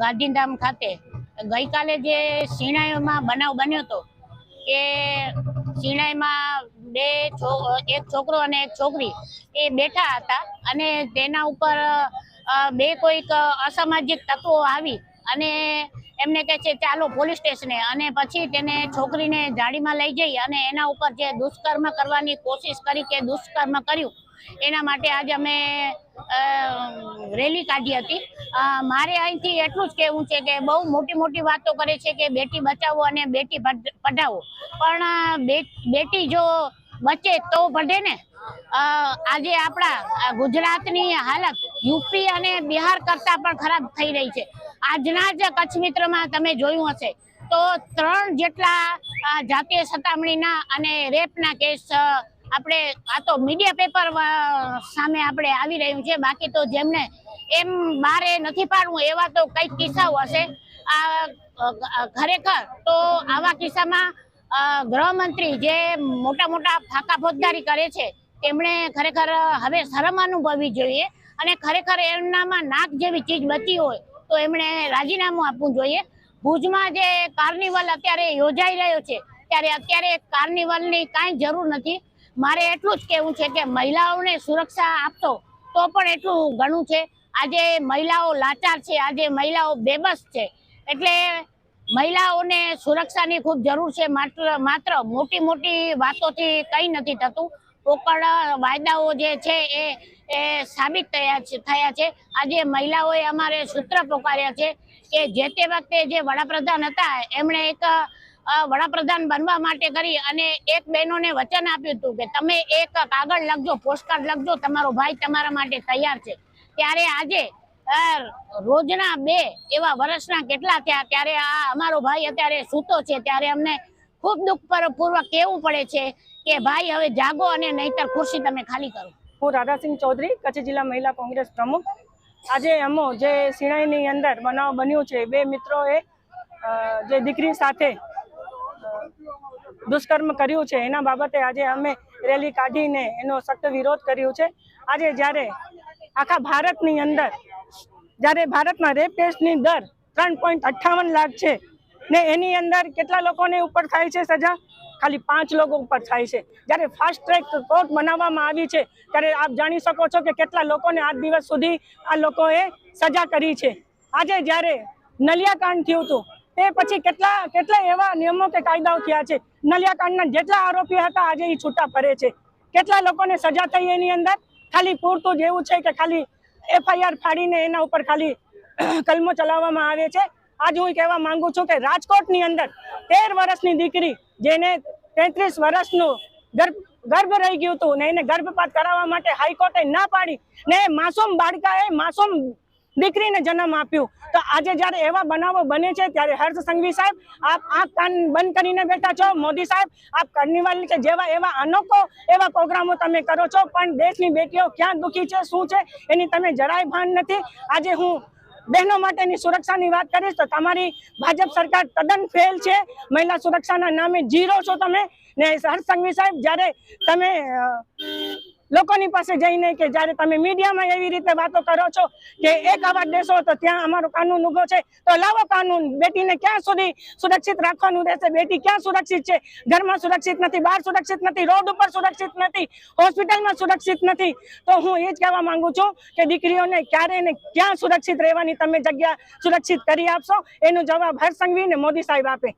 ગાંધીધામ ખાતે ગઈકાલે જે શિણાઈમાં બનાવ બન્યો હતો કે શિણાઈમાં બે એક છોકરો અને એક છોકરી એ બેઠા હતા અને તેના ઉપર બે કોઈક અસામાજિક તત્વો આવી અને એમને કહે છે, ચાલો પોલીસ સ્ટેશને. અને પછી તેને છોકરીને જાળીમાં લઈ જઈ અને એના ઉપર જે દુષ્કર્મ કરવાની કોશિશ કરી કે દુષ્કર્મ કર્યું એના માટે આજે અમે રેલી કાઢી હતી. મારે અહીંથી એટલું જ કહેવું છે કે બહુ મોટી મોટી વાતો કરે છે કે બેટી બચાવો અને બેટી પઢાવો. પણ બેટી જો બચે તો ભઢે ને. આજે આપણા ગુજરાતની હાલત યુપી અને બિહાર કરતાં પણ ખરાબ થઈ રહી છે. આજના જ કચ્છ મિત્રમાં તમે જોયું હશે તો ત્રણ જેટલા જાતીય સતામણીના અને રેપના કેસ આપણે આ તો મીડિયા પેપર સામે આપણે આવી રહ્યું છે. બાકી તો જેમને એમ બારે નથી પાડવું, એવા તો કંઈક કિસ્સાઓ હશે. આ ખરેખર તો આવા કિસ્સામાં ગૃહમંત્રી જે મોટા મોટા ફાકા ફોજદારી કરે છે, તેમણે ખરેખર હવે શરમ અનુભવવી જોઈએ અને ખરેખર એમનામાં નાક જેવી ચીજ બચી હોય તો એમણે રાજીનામું આપવું જોઈએ. ભુજમાં જે કાર્નિવલ અત્યારે યોજાઈ રહ્યો છે, ત્યારે અત્યારે કાર્નિવલની કાંઈ જરૂર નથી. મારે એટલું જ કહેવું છે કે મહિલાઓને સુરક્ષા આપશો તો પણ એટલું ઘણું છે. આજે મહિલાઓ લાચાર છે, આજે મહિલાઓ બેબસ છે. એટલે મહિલાઓને સુરક્ષાની ખૂબ જરૂર છે, માત્ર માત્ર મોટી મોટી વાતોથી કંઈ નથી થતું. પોકળ વાયદાઓ જે છે એ એ સાબિત થયા છે થયા છે. આજે મહિલાઓએ અમારે સૂત્ર પોકાર્યા છે કે જે તે વખતે જે વડાપ્રધાન હતા, એમણે એક વડાપ્રધાન બનવા માટે કરી અને એક બહેનોને વચન આપ્યું હતું કે તમે એક કાગળ લખજો પોસ્ટકાર્ડ લખજો, તમારો ભાઈ તમારા માટે તૈયાર છે. ત્યારે આજે રોજના બે એવા વર્ષના કેટલા થયા, ત્યારે આ અમારો ભાઈ અત્યારે સૂતો છે, ત્યારે અમને ખૂબ દુઃખ પૂર્વક કહેવું પડે છે કે ભાઈ હવે જાગો અને નહીતર ખુરશી તમે ખાલી કરો. હું રાધાસિંહ ચૌધરી, કચ્છ જિલ્લા મહિલા કોંગ્રેસ પ્રમુખ. આજે અમો જે સિણાઈની અંદર બનાવ બન્યું છે બે મિત્રોએ જે દીકરી સાથે દુષ્કર્મ કર્યું છે. એના બાબતે આજે અમે રેલી કાઢીને એનો સખ્ત વિરોધ કર્યો છે. આજે જ્યારે આખા ભારતની અંદર, જ્યારે ભારતમાં રેપ કેસની દર ત્રણ લાખ છે ને એની અંદર કેટલા લોકોને ઉપર થાય છે સજા? ખાલી પાંચ લોકો ઉપર થાય છે. જ્યારે ફાસ્ટ ટ્રેક કોર્ટ બનાવવામાં આવી છે, ત્યારે આપ જાણી શકો છો કે કેટલા લોકોને આજ દિવસ સુધી આ લોકોએ સજા કરી છે. આજે જ્યારે નલિયાકાંડ થયું હતું તે પછી કેટલા કેટલા એવા નિયમો કે કાયદાઓ થયા છે? નલિયાકાંડના જેટલા આરોપી હતા, આજે એ છૂટા ફરે છે. કેટલા લોકોને સજા થઈ એની અંદર? ખાલી પૂરતું જ એવું છે કે ખાલી એફઆઈઆર ફાડીને એના ઉપર ખાલી કલમો ચલાવવામાં આવે છે? આજ હું કહેવા માંગુ છું કે રાજકોટની અંદર તેર વર્ષની દીકરી જેને તેત્રીસ વર્ષનું ગર્ભ ગર્ભ રહી ગયું હતું ને એને ગર્ભપાત કરાવવા માટે હાઈકોર્ટે ના પાડી ને માસૂમ બાળકાએ માસૂમ દીકરીને જન્મ આપ્યું. તો આજે જ્યારે એવા બનાવો બને છે, ત્યારે હર્ષ સંઘવી સાહેબ, આપ આંખ કાન બંધ કરીને બેઠા છો. મોદી સાહેબ, આપ કાર્નિવલ કે જેવા એવા અનોખો એવા પ્રોગ્રામો તમે કરો છો, પણ દેશની બેટીઓ ક્યાં દુખી છે, શું છે, એની તમે જરાય ભાન નથી. આજે હું બહેનો માટેની સુરક્ષાની વાત કરીશ, તો તમારી ભાજપ સરકાર તદ્દન ફેલ છે. મહિલા સુરક્ષાના નામે જીરો છો તમે. ને હર્ષ સંઘવી સાહેબ, જ્યારે તમે લોકોની પાસે જઈને કે જ્યારે તમે મીડિયામાં એવી રીતે વાતો કરો છો કે એક અવાજ દેશો તો ત્યાં અમારો કાનૂન ઊભો છે, તો લાવો કાનૂન. બેટીને ક્યાં સુધી સુરક્ષિત રાખવાનું રહેશે? બેટી ક્યાં સુરક્ષિત છે? ઘરમાં સુરક્ષિત નથી, બહાર સુરક્ષિત નથી, રોડ ઉપર સુરક્ષિત નથી, હોસ્પિટલમાં સુરક્ષિત નથી. તો હું એ જ કહેવા માંગુ છું કે દીકરીઓને ક્યારે ને ક્યાં સુરક્ષિત રહેવાની તમે જગ્યા સુરક્ષિત કરી આપશો? એનો જવાબ હર્ષ સંઘવી ને મોદી સાહેબ આપે.